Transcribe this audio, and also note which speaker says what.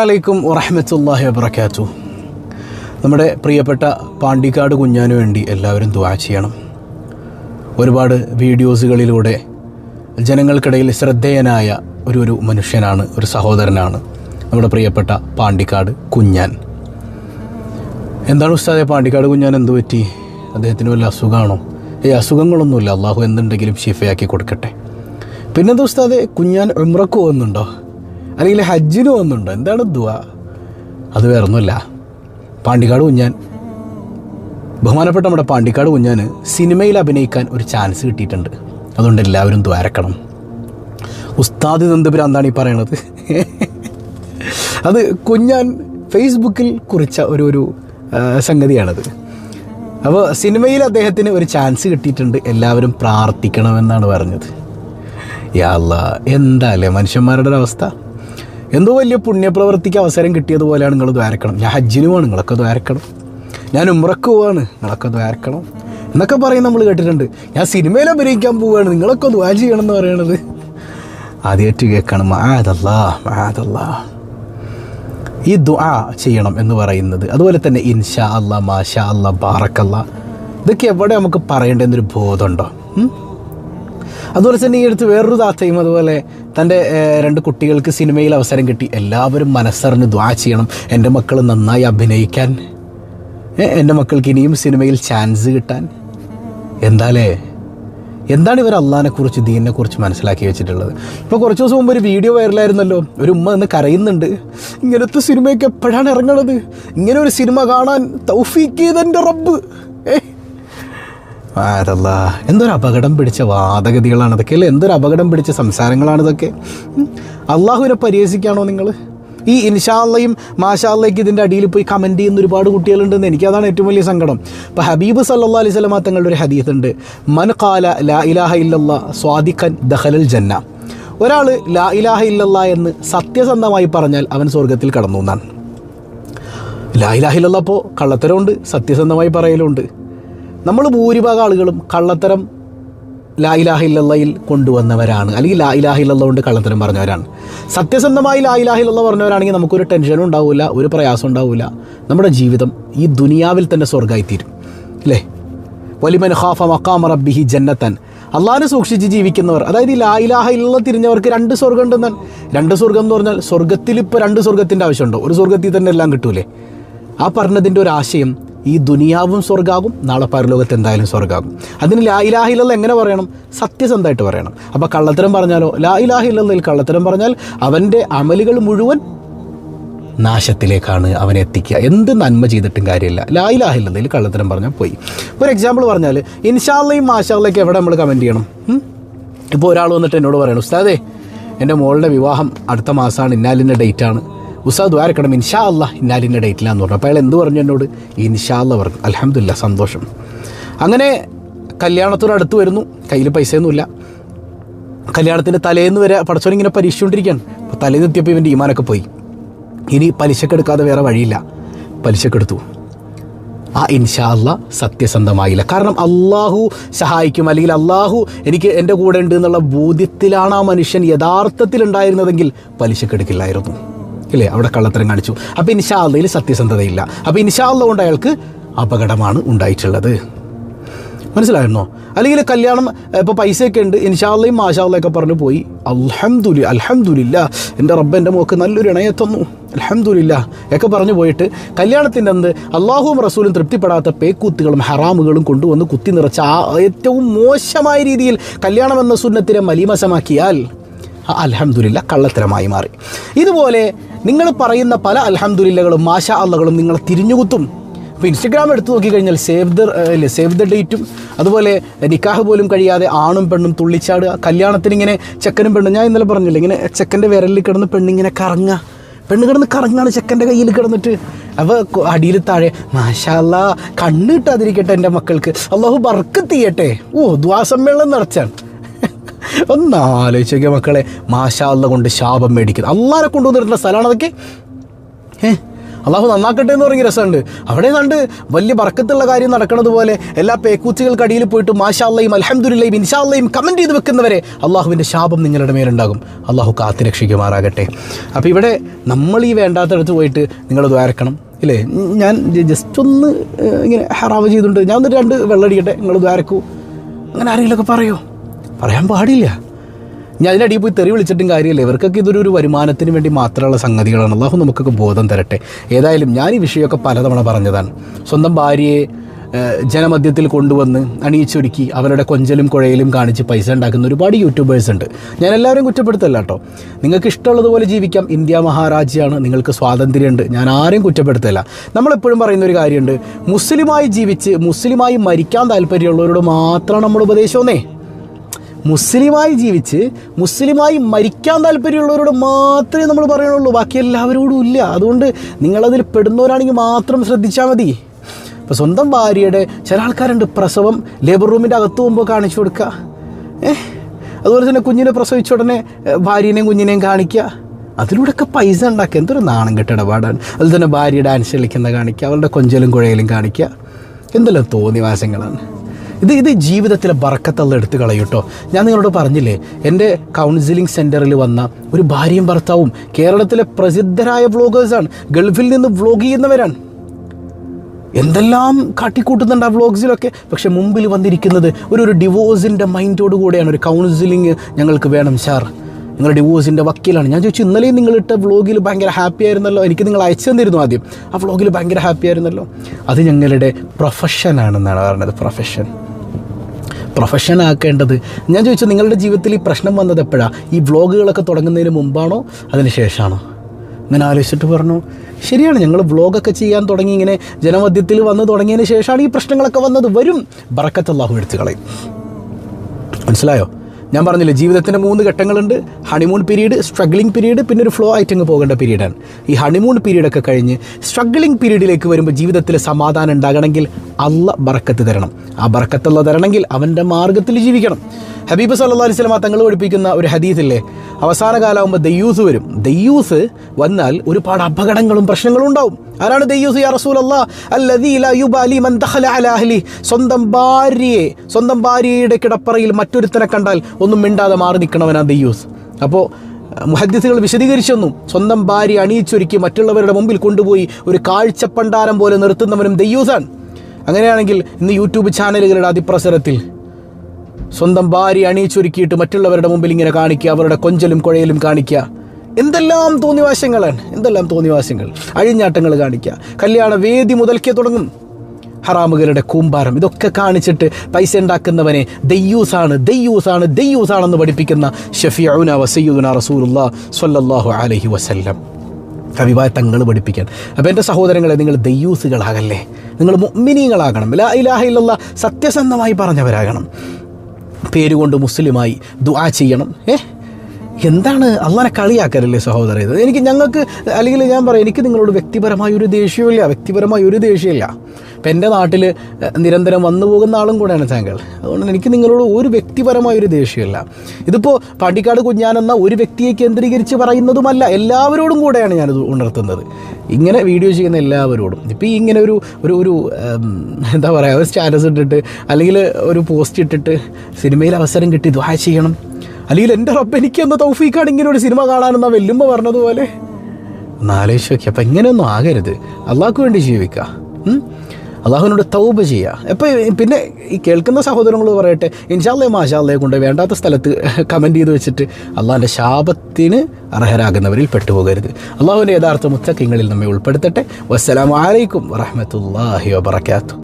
Speaker 1: അലൈക്കും വറഹമത്തല്ലാഹി വബർക്കാത്തു നമ്മുടെ പ്രിയപ്പെട്ട പാണ്ടിക്കാട് കുഞ്ഞാനു വേണ്ടി എല്ലാവരും ദുവാ ചെയ്യണം. ഒരുപാട് വീഡിയോസുകളിലൂടെ ജനങ്ങൾക്കിടയിൽ ശ്രദ്ധേയനായ ഒരു ഒരു മനുഷ്യനാണ് ഒരു സഹോദരനാണ് നമ്മുടെ പ്രിയപ്പെട്ട പാണ്ടിക്കാട് കുഞ്ഞാൻ. എന്താണ് ഉസ്താദെ പാണ്ടിക്കാട് കുഞ്ഞാൻ എന്ത് പറ്റി? അദ്ദേഹത്തിന് വല്ല അസുഖമാണോ ഈ അസുഖങ്ങളൊന്നുമില്ല. അള്ളാഹു എന്തുണ്ടെങ്കിലും ഷിഫയാക്കി കൊടുക്കട്ടെ. പിന്നെന്താ ഉസ്താദെ കുഞ്ഞാൻ ഉമ്രക്ക് പോകുന്നുണ്ടോ? അല്ലെങ്കിൽ ഹജ്ജിന് വന്നുണ്ടോ എന്താണ് ദുവ അത് വേറൊന്നുമില്ല. പാണ്ടിക്കാട് കുഞ്ഞാൻ. ബഹുമാനപ്പെട്ട നമ്മുടെ പാണ്ടിക്കാട് കുഞ്ഞാന് സിനിമയിൽ അഭിനയിക്കാൻ ഒരു ചാൻസ് കിട്ടിയിട്ടുണ്ട്. അതുകൊണ്ട് എല്ലാവരും ദ്വാരക്കണം ഉസ്താദ് നന്ദപുരാന്താണ് ഈ പറയണത്. അത് കുഞ്ഞാൻ ഫേസ്ബുക്കിൽ കുറിച്ച ഒരു ഒരു സംഗതിയാണത്. അപ്പോൾ സിനിമയിൽ അദ്ദേഹത്തിന് ഒരു ചാൻസ് കിട്ടിയിട്ടുണ്ട്. എല്ലാവരും പ്രാർത്ഥിക്കണമെന്നാണ് പറഞ്ഞത്. യാ അല്ലാ എന്താ അല്ലേ മനുഷ്യന്മാരുടെ ഒരു അവസ്ഥ? എന്തോ വലിയ പുണ്യപ്രവർത്തിക്ക് അവസരം കിട്ടിയതുപോലെയാണ് നിങ്ങൾ ദ്വാരക്കണം. ഞാൻ ഹജ്ജിന് പോവാണ് നിങ്ങളൊക്കെ ദ്വാരക്കണം. ഞാൻ ഉമ്രക്ക് പോവാണ് നിങ്ങളൊക്കെ ദ്വാരക്കണം. എന്നൊക്കെ പറയും നമ്മൾ കേട്ടിട്ടുണ്ട്. ഞാൻ സിനിമയിൽ അഭിനയിക്കാൻ പോവുകയാണ് നിങ്ങളൊക്കെ ദ്വാ ചെയ്യണം എന്ന് പറയണത്. ആദ്യമായിട്ട് കേൾക്കണം മാതല്ലാ മാതല്ലാ ഈ ദുആ ചെയ്യണം എന്ന് പറയുന്നത്. അതുപോലെ തന്നെ ഇൻഷാ അല്ല മാഷാ അല്ല ബാറക്കല്ല. ഇതൊക്കെ എവിടെ നമുക്ക് പറയേണ്ടതെന്നൊരു ബോധമുണ്ടോ? അതുപോലെ തന്നെ ഈ അടുത്ത് വേറൊരു താത്തയും അതുപോലെ തന്റെ രണ്ട് കുട്ടികൾക്ക് സിനിമയിൽ അവസരം കിട്ടി. എല്ലാവരും മനസ്സറിഞ്ഞ് ദ്വാ ചെയ്യണം. എന്റെ മക്കൾ നന്നായി അഭിനയിക്കാൻ. എന്റെ മക്കൾക്ക് ഇനിയും സിനിമയിൽ ചാൻസ് കിട്ടാൻ. എന്താലേ? എന്താണ് ഇവർ അള്ളഹാനെ കുറിച്ച് ദീനിനെ കുറിച്ച് മനസ്സിലാക്കി വെച്ചിട്ടുള്ളത്? ഇപ്പോൾ കുറച്ച് ദിവസം മുമ്പ് ഒരു വീഡിയോ വൈറലായിരുന്നല്ലോ. ഒരു ഉമ്മ നിന്ന് കരയുന്നുണ്ട്. ഇങ്ങനത്തെ സിനിമയൊക്കെ എപ്പോഴാണ് ഇറങ്ങണത്? ഇങ്ങനെ ഒരു സിനിമ കാണാൻ തൗഫീഖ് റബ്ബ്. ആരല്ല? എന്തൊരു അപകടം പിടിച്ച വാദഗതികളാണ് അതൊക്കെ അല്ലേ? എന്തൊരു അപകടം പിടിച്ച സംസാരങ്ങളാണ് ഇതൊക്കെ. അള്ളാഹുവിനെ പരിഹസിക്കാണോ നിങ്ങൾ ഈ ഇൻഷാല്ലയും മാഷാല്ലയ്ക്ക് ഇതിന്റെ അടിയിൽ പോയി കമന്റ് ചെയ്യുന്ന ഒരുപാട് കുട്ടികളുണ്ടെന്ന് എനിക്ക് അതാണ് ഏറ്റവും വലിയ സങ്കടം. ഇപ്പോൾ ഹബീബ് സല്ലാ അലൈഹി സ്വലമ തങ്ങളുടെ ഒരു ഹദീസ് ഉണ്ട്. മൻ കാല ലാ ഇലാഹ ഇല്ലല്ല സ്വാദിഖൻ ദഹലൽ ജന്ന. ഒരാൾ ലാ ഇലാഹ ഇല്ലല്ല എന്ന് സത്യസന്ധമായി പറഞ്ഞാൽ അവൻ സ്വർഗത്തിൽ കടന്നു എന്നാണ്. ലാ ഇലാഹ ഇല്ലല്ലാ അപ്പോൾ കള്ളത്തരമുണ്ട് സത്യസന്ധമായി പറയലുണ്ട് നമ്മൾ ഭൂരിഭാഗം ആളുകളും കള്ളത്തരം ലാ ഇലാഹ കൊണ്ടുവന്നവരാണ്. അല്ലെങ്കിൽ ലാ ഇലാഹ ഇല്ലല്ല കൊണ്ട് കള്ളത്തരം പറഞ്ഞവരാണ്. സത്യസന്ധമായി ലാ ഇലാഹ പറഞ്ഞവരാണെങ്കിൽ നമുക്കൊരു ടെൻഷനും ഉണ്ടാവില്ല ഒരു പ്രയാസം ഉണ്ടാവില്ല നമ്മുടെ ജീവിതം ഈ ദുനിയാവിൽ തന്നെ സ്വർഗമായിത്തീരും. അല്ലേ? വലിമൻ ഖാഫ മക്കാം റബ്ബിഹി ജന്നത്തൻ. അള്ളാഹിനെ സൂക്ഷിച്ച് ജീവിക്കുന്നവർ അതായത് ഈ ലായിലാഹ ഇല്ല തിരിഞ്ഞവർക്ക് രണ്ട് സ്വർഗം ഉണ്ടെന്നാൽ രണ്ട് സ്വർഗം എന്ന് പറഞ്ഞാൽ സ്വർഗത്തിൽ ഇപ്പോൾ രണ്ട് സ്വർഗത്തിന്റെ ആവശ്യമുണ്ടോ? ഒരു സ്വർഗത്തിൽ തന്നെ എല്ലാം കിട്ടൂലേ? ആ പറഞ്ഞതിന്റെ ഒരു ആശയം ഈ ദുനിയാവും സ്വർഗാകും നാളെ പരലോകത്ത് എന്തായാലും സ്വർഗാകും അതിന് ലാ എങ്ങനെ പറയണം? സത്യസന്ധമായിട്ട് പറയണം. അപ്പോൾ കള്ളത്തരം പറഞ്ഞാലോ? ലാ ഇലാഹില്ലയിൽ കള്ളത്തരം പറഞ്ഞാൽ അവന്റെ അമലുകൾ മുഴുവൻ നാശത്തിലേക്കാണ് അവനെ എത്തിക്കുക. എന്ത് നന്മ ചെയ്തിട്ടും കാര്യമില്ല. ലാ ഇലാഹില്ലയിൽ കള്ളത്തരം പറഞ്ഞാൽ പോയി. ഒരു എക്സാമ്പിൾ പറഞ്ഞാൽ ഇൻഷാല്ലയും മാഷാല്ലയ്ക്ക് എവിടെ നമ്മൾ കമന്റ് ചെയ്യണം? ഇപ്പോൾ ഒരാൾ വന്നിട്ട് എന്നോട് പറയണം ഉസ്താദേ എന്റെ മോളുടെ വിവാഹം അടുത്ത മാസമാണ് ഇന്നാലിന്റെ ഡേറ്റാണ് ഉസ്താദ് ദ്വാരക്കണം ഇൻഷാ അല്ല ഇന്നാലിന്റെ ഡേറ്റിലാന്ന് പറഞ്ഞു. അപ്പോൾ അയാൾ എന്ത് പറഞ്ഞു എന്നോട്? ഇൻഷാ അല്ല പറഞ്ഞു. അലഹമില്ല സന്തോഷം. അങ്ങനെ കല്യാണത്തോട് അടുത്ത് വരുന്നു. കയ്യിൽ പൈസയൊന്നുമില്ല. കല്യാണത്തിന്റെ തലേന്ന് വരെ പടച്ചോൻ ഇങ്ങനെ പരീക്ഷിച്ചുകൊണ്ടിരിക്കുകയാണ്. അപ്പോൾ തലേന്ന് എത്തിയപ്പോൾ ഇവന്റെ ഈമാനൊക്കെ പോയി. ഇനി പലിശക്കെടുക്കാതെ വേറെ വഴിയില്ല. പലിശക്കെടുത്തു ആ ഇൻഷാ അല്ല സത്യസന്ധമായില്ല. കാരണം അള്ളാഹു സഹായിക്കും. അല്ലെങ്കിൽ അള്ളാഹു എനിക്ക് എന്റെ കൂടെ ഉണ്ട് എന്നുള്ള ബോധ്യത്തിലാണ് ആ മനുഷ്യൻ യഥാർത്ഥത്തിൽ ഉണ്ടായിരുന്നതെങ്കിൽ പലിശക്കെടുക്കില്ലായിരുന്നു ഇല്ലേ അവിടെ കള്ളത്തരം കാണിച്ചു. അപ്പോൾ ഇൻഷാ അല്ലയിൽ സത്യസന്ധതയില്ല. അപ്പോൾ ഇൻഷാ അല്ല കൊണ്ട് അയാൾക്ക് അപകടമാണ് ഉണ്ടായിട്ടുള്ളത്. മനസ്സിലായിരുന്നോ അല്ലെങ്കിൽ കല്യാണം ഇപ്പോൾ പൈസയൊക്കെ ഉണ്ട്. ഇൻഷാല്ലയും മാഷാല്ലയൊക്കെ പറഞ്ഞു പോയി. അൽഹംദുലി അൽഹംദുലില്ല. എന്റെ റബ്ബ് എന്റെ മോക്ക് നല്ലൊരു ഇണയെ തന്നു. അൽഹംദുലില്ല. ഒക്കെ പറഞ്ഞു പോയിട്ട് കല്യാണത്തിന്റെ അന്ന് അള്ളാഹുവും റസൂലും തൃപ്തിപ്പെടാത്ത പേക്കൂത്തുകളും ഹറാമുകളും കൊണ്ടുവന്ന് കുത്തി നിറച്ച ആ ഏറ്റവും മോശമായ രീതിയിൽ കല്യാണം എന്ന സുന്നത്തിനെ മലീമസമാക്കിയാൽ ആ അൽഹംദുലില്ല കള്ളത്തരമായി മാറി. ഇതുപോലെ നിങ്ങൾ പറയുന്ന പല അൽഹംദുലില്ലകളും മാഷ അള്ളകളും നിങ്ങൾ തിരിഞ്ഞുകുത്തും. ഇപ്പോൾ ഇൻസ്റ്റഗ്രാം എടുത്തു നോക്കിക്കഴിഞ്ഞാൽ സേവ് ദ അല്ലേ സേവ് ദ ഡേറ്റും അതുപോലെ നിക്കാഹ് പോലും കഴിയാതെ ആണും പെണ്ണും തുള്ളിച്ചാടുക കല്യാണത്തിന് ഇങ്ങനെ ചെക്കനും പെണ്ണും ഞാൻ ഇന്നലെ പറഞ്ഞില്ല ഇങ്ങനെ ചെക്കന്റെ വിരലിൽ കിടന്ന് പെണ്ണിങ്ങനെ കറങ്ങുക. പെണ്ണ് കിടന്ന് കറങ്ങാണ് ചെക്കന്റെ കയ്യിൽ കിടന്നിട്ട്. അവ അടിയിൽ താഴെ മാഷാല്ല കണ്ണിട്ടാതിരിക്കട്ടെ എന്റെ മക്കൾക്ക്. അള്ളാഹു ബർക്കത്ത് തീയട്ടെ ഓ ദ്വാസമ്മേളനം നടച്ചാണ്. ഒന്ന് ആലോചിക്കുക മക്കളെ. മാഷാല്ല കൊണ്ട് ശാപം മേടിക്കുന്നത് അള്ളാനെ കൊണ്ടുവന്നിട്ടുള്ള സ്ഥലമാണ് അതൊക്കെ. ഏ അള്ളാഹു നന്നാക്കട്ടെ എന്ന് പറഞ്ഞ രസമുണ്ട്. അവിടെ കണ്ട് വലിയ ബർക്കത്തുള്ള കാര്യം നടക്കുന്നത് പോലെ എല്ലാ പേക്കൂച്ചുകൾക്ക് അടിയിൽ പോയിട്ട് മാഷാല്ലയും അലഹമുല്ലയും ഇൻഷാല്ലയും കമന്റ് ചെയ്ത് വെക്കുന്നവരെ അള്ളാഹുവിന്റെ ശാപം നിങ്ങളുടെ മേലുണ്ടാകും. അള്ളാഹു കാത്തിരക്ഷിക്കുമാറാകട്ടെ അപ്പോൾ ഇവിടെ നമ്മൾ ഈ വേണ്ടാത്തടത്ത് പോയിട്ട് നിങ്ങൾ ദ്വാരക്കണം ഇല്ലേ? ഞാൻ ജസ്റ്റ് ഒന്ന് ഇങ്ങനെ ഹറാവ് ചെയ്തിട്ടുണ്ട് ഞാൻ ഒന്ന് രണ്ട് വെള്ളടിക്കട്ടെ നിങ്ങൾ ദ്വാരക്കൂ അങ്ങനെ ആരെങ്കിലുമൊക്കെ പറയോ? പറയാൻ പാടില്ല. ഞാൻ അതിനടിയിൽ പോയി തെറി വിളിച്ചിട്ടും കാര്യമില്ല. ഇവർക്കൊക്കെ ഇതൊരു ഒരു വരുമാനത്തിന് വേണ്ടി മാത്രമുള്ള സംഗതികളാണ്. അള്ളാഹു നമുക്കൊക്കെ ബോധം തരട്ടെ. ഏതായാലും ഞാൻ ഈ വിഷയമൊക്കെ പലതവണ പറഞ്ഞതാണ്. സ്വന്തം ഭാര്യയെ ജനമധ്യത്തിൽ കൊണ്ടുവന്ന് അണിയിച്ചൊരുക്കി അവരുടെ കൊഞ്ചലും കുഴയിലും കാണിച്ച് പൈസ ഉണ്ടാക്കുന്ന ഒരുപാട് യൂട്യൂബേഴ്സ് ഉണ്ട്. ഞാൻ എല്ലാവരും കുറ്റപ്പെടുത്തല്ല കേട്ടോ. നിങ്ങൾക്ക് ഇഷ്ടമുള്ളതുപോലെ ജീവിക്കാം. ഇന്ത്യ മഹാരാജ്യമാണ്. നിങ്ങൾക്ക് സ്വാതന്ത്ര്യമുണ്ട്. ഞാൻ ആരെയും കുറ്റപ്പെടുത്തല്ല. നമ്മളെപ്പോഴും പറയുന്ന ഒരു കാര്യമുണ്ട്. മുസ്ലിമായി ജീവിച്ച് മുസ്ലിമായി മരിക്കാൻ താല്പര്യമുള്ളവരോട് മാത്രമാണ് നമ്മൾ ഉപദേശമെന്നേ മുസ്ലിമായി ജീവിച്ച് മുസ്ലിമായി മരിക്കാൻ താല്പര്യമുള്ളവരോട് മാത്രമേ നമ്മൾ പറയണുള്ളൂ. ബാക്കി എല്ലാവരോടും ഇല്ല. അതുകൊണ്ട് നിങ്ങളതിൽ പെടുന്നവരാണെങ്കിൽ മാത്രം ശ്രദ്ധിച്ചാൽ മതി. ഇപ്പോൾ സ്വന്തം ഭാര്യയുടെ ചില ആൾക്കാരുണ്ട്. പ്രസവം ലേബർ റൂമിന്റെ അകത്ത് പോകുമ്പോൾ കാണിച്ചു കൊടുക്കുക ഏഹ് അതുപോലെ തന്നെ കുഞ്ഞിനെ പ്രസവിച്ച ഉടനെ ഭാര്യനെയും കുഞ്ഞിനെയും കാണിക്കുക അതിലൂടെയൊക്കെ പൈസ ഉണ്ടാക്കുക എന്തൊരു നാണം കെട്ട ഇടപാടാണ്. അതുപോലെ തന്നെ ഭാര്യ ഡാൻസ് കളിക്കുന്ന കാണിക്കുക അവളുടെ കൊഞ്ചലും കുഴയിലും കാണിക്കുക എന്തെല്ലാം തോന്നിവാസങ്ങളാണ്. ഇത് ഇത് ജീവിതത്തിലെ ബറക്കത്തുള്ള എടുത്ത് കളയൂട്ടോ ഞാൻ നിങ്ങളോട് പറഞ്ഞില്ലേ എന്റെ കൗൺസിലിംഗ് സെന്ററിൽ വന്ന ഒരു ഭാര്യയും ഭർത്താവും കേരളത്തിലെ പ്രസിദ്ധരായ വ്ളോഗേഴ്സാണ് ഗൾഫിൽ നിന്ന് വ്ളോഗ് ചെയ്യുന്നവരാണ്. എന്തെല്ലാം കാട്ടിക്കൂട്ടുന്നുണ്ട് ആ വ്ളോഗ്സിലൊക്കെ പക്ഷെ മുമ്പിൽ വന്നിരിക്കുന്നത് ഒരു ഒരു ഡിവോഴ്സിന്റെ മൈൻഡോട് കൂടെയാണ് ഒരു കൗൺസിലിംഗ് ഞങ്ങൾക്ക് വേണം സാർ. നിങ്ങൾ ഡിവോഴ്സിന്റെ വക്കീലാണ്. ഞാൻ ചോദിച്ചു ഇന്നലെയും നിങ്ങളിട്ട വ്ളോഗിൽ ഭയങ്കര ഹാപ്പി ആയിരുന്നല്ലോ? എനിക്ക് നിങ്ങൾ അയച്ചു തന്നിരുന്നു ആദ്യം. ആ വ്ളോഗിൽ ഭയങ്കര ഹാപ്പി ആയിരുന്നല്ലോ. അത് ഞങ്ങളുടെ പ്രൊഫഷനാണെന്നാണ് പറയുന്നത് പ്രൊഫഷൻ പ്രൊഫഷൻ ആക്കേണ്ടത്? ഞാൻ ചോദിച്ചു നിങ്ങളുടെ ജീവിതത്തിൽ ഈ പ്രശ്നം വന്നത് എപ്പോഴാണ് ഈ വ്ളോഗുകളൊക്കെ തുടങ്ങുന്നതിന് മുമ്പാണോ? അതിന് ശേഷമാണോ ഇങ്ങനെ ആലോചിച്ചിട്ട് പറഞ്ഞു ശരിയാണ് ഞങ്ങൾ വ്ളോഗൊക്കെ ചെയ്യാൻ തുടങ്ങി ഇങ്ങനെ ജനമധ്യത്തിൽ വന്ന് തുടങ്ങിയതിന് ശേഷമാണ് ഈ പ്രശ്നങ്ങളൊക്കെ വന്നത്. വരും. ബറക്കത്തല്ലാഹു എടുത്തു കളയും മനസ്സിലായോ? ഞാൻ പറഞ്ഞില്ലേ ജീവിതത്തിന്റെ മൂന്ന് ഘട്ടങ്ങളുണ്ട്. ഹണിമൂൺ പീരീഡ് സ്ട്രഗ്ലിംഗ് പീരീഡ് പിന്നെ ഒരു ഫ്ലോ ആയിട്ട് പോകേണ്ട പീരീഡാണ് ഈ ഹണിമൂൺ പീരീഡൊക്കെ കഴിഞ്ഞ് സ്ട്രഗ്ലിംഗ് പീരീഡിലേക്ക് വരുമ്പോൾ ജീവിതത്തിൽ സമാധാനം ഉണ്ടാകണമെങ്കിൽ അല്ല ബറക്കത്ത് തരണം. ആ ബറക്കത്തുള്ള തരണമെങ്കിൽ അവന്റെ മാർഗത്തിൽ ജീവിക്കണം. ഹബീബ് സല്ലാ അലൈഹി സ്വലമ തങ്ങൾ പഠിപ്പിക്കുന്ന ഒരു ഹദീസില്ലേ? അവസാന കാലമാകുമ്പോൾ ദയ്യൂസ് വരും. ദയ്യൂസ് വന്നാൽ ഒരുപാട് അപകടങ്ങളും പ്രശ്നങ്ങളും ഉണ്ടാവും. ആരാണ് ദയ്യൂസ് യാ റസൂൽ അല്ലാ സ്വന്തം ഭാര്യയെ സ്വന്തം ഭാര്യയുടെ കിടപ്പറയിൽ മറ്റൊരുത്തനെ കണ്ടാൽ ഒന്നും മിണ്ടാതെ മാറി നിൽക്കണവനാ ദയ്യൂസ് അപ്പോൾ മുഹദ്ദിസുകൾ വിശദീകരിച്ചൊന്നും സ്വന്തം ഭാര്യ അണിയിച്ചൊരുക്കി മറ്റുള്ളവരുടെ മുമ്പിൽ കൊണ്ടുപോയി ഒരു കാഴ്ചപ്പണ്ടാരം പോലെ നിർത്തുന്നവനും ദയ്യൂസാണ് അങ്ങനെയാണെങ്കിൽ ഇന്ന് യൂട്യൂബ് ചാനലുകളുടെ അതിപ്രസരത്തിൽ സ്വന്തം ഭാര്യ അണിയിച്ചൊരുക്കിയിട്ട് മറ്റുള്ളവരുടെ മുമ്പിൽ ഇങ്ങനെ കാണിക്കുക അവരുടെ കൊഞ്ചലും കുഴയലും കാണിക്കുക. എന്തെല്ലാം തോന്നിവാശങ്ങളാണ് എന്തെല്ലാം തോന്നിവാശങ്ങൾ. അഴിഞ്ഞാട്ടങ്ങൾ കാണിക്കുക. കല്യാണ വേദി മുതൽക്കേ തുടങ്ങും. ഹറാമുകളുടെ കൂമ്പാരം ഇതൊക്കെ കാണിച്ചിട്ട് പൈസ ഉണ്ടാക്കുന്നവനെ ദയ്യൂസാണ് ദയ്യൂസാണ് ദയ്യൂസാണെന്ന് പഠിപ്പിക്കുന്ന ഷഫിയുന വസയ്യുന റസൂലുല്ലാ സ്വല്ലല്ലാഹു അലൈഹി വസല്ലം. അഭിപ്രായ തങ്ങൾ പഠിപ്പിക്കാൻ. അപ്പോൾ എന്റെ സഹോദരങ്ങളെ നിങ്ങൾ ദയ്യൂസുകളാകല്ലേ നിങ്ങൾ മുഅ്മിനീങ്ങളാകണം. ലാ ഇലാഹ സത്യസന്ധമായി പറഞ്ഞവരാകണം. പേരുകൊണ്ട് മുസ്ലിമായി ദുആ ചെയ്യണം. ഏ? എന്താണ് അള്ളാനെ കളിയാക്കലല്ലേ സഹോദര? ഇത് എനിക്ക് ഞങ്ങൾക്ക് അല്ലെങ്കിൽ ഞാൻ പറയാം എനിക്ക് നിങ്ങളോട് വ്യക്തിപരമായ ഒരു ദേഷ്യമില്ല വ്യക്തിപരമായ ഒരു ദേഷ്യമില്ല. ഇപ്പം എന്റെ നാട്ടിൽ നിരന്തരം വന്നു പോകുന്ന ആളും കൂടെയാണ് താങ്കൾ. അതുകൊണ്ട് എനിക്ക് നിങ്ങളോട് ഒരു വ്യക്തിപരമായ ഒരു ദേഷ്യമില്ല. ഇതിപ്പോൾ പാണ്ടിക്കാട് കുഞ്ഞാനെന്ന ഒരു വ്യക്തിയെ കേന്ദ്രീകരിച്ച് പറയുന്നതുമല്ല എല്ലാവരോടും കൂടെയാണ് ഞാനിത് ഉണർത്തുന്നത്. ഇങ്ങനെ വീഡിയോ ചെയ്യുന്ന എല്ലാവരോടും. ഇപ്പോൾ ഇങ്ങനെ ഒരു ഒരു ഒരു എന്താ പറയുക ഒരു സ്റ്റാറ്റസ് ഇട്ടിട്ട് അല്ലെങ്കിൽ ഒരു പോസ്റ്റ് ഇട്ടിട്ട് സിനിമയിൽ അവസരം കിട്ടി ദ്വാ ചെയ്യണം. അല്ലെങ്കിൽ എന്റെ റബ്ബ് എനിക്ക് തൗഫീഖാണ് ഇങ്ങനെ ഒരു സിനിമ കാണാനെന്നാ വെല്ലുമ്മ പറഞ്ഞതുപോലെ. നോക്കി അപ്പം ഇങ്ങനെയൊന്നും ആകരുത്. അള്ളാഹ്ക്ക് വേണ്ടി ജീവിക്കുക അള്ളാഹുവിനോട് തൗബ ചെയ്യുക എപ്പോൾ പിന്നെ ഈ കേൾക്കുന്ന സഹോദരങ്ങൾ പറയട്ടെ ഇൻഷാല്ലേ മാഷാല്ലേ കൊണ്ട് വേണ്ടാത്ത സ്ഥലത്ത് കമന്റ് ചെയ്ത് വെച്ചിട്ട് അള്ളാഹിന്റെ ശാപത്തിന് അർഹരാകുന്നവരിൽ പെട്ടുപോകരുത്. അള്ളാഹുവിന്റെ യഥാർത്ഥ മുത്തക്കിങ്ങളിൽ നമ്മെ ഉൾപ്പെടുത്തട്ടെ. വസ്സലാമലൈക്കും വറഹമത്തല്ലാഹി വബർക്കാത്തു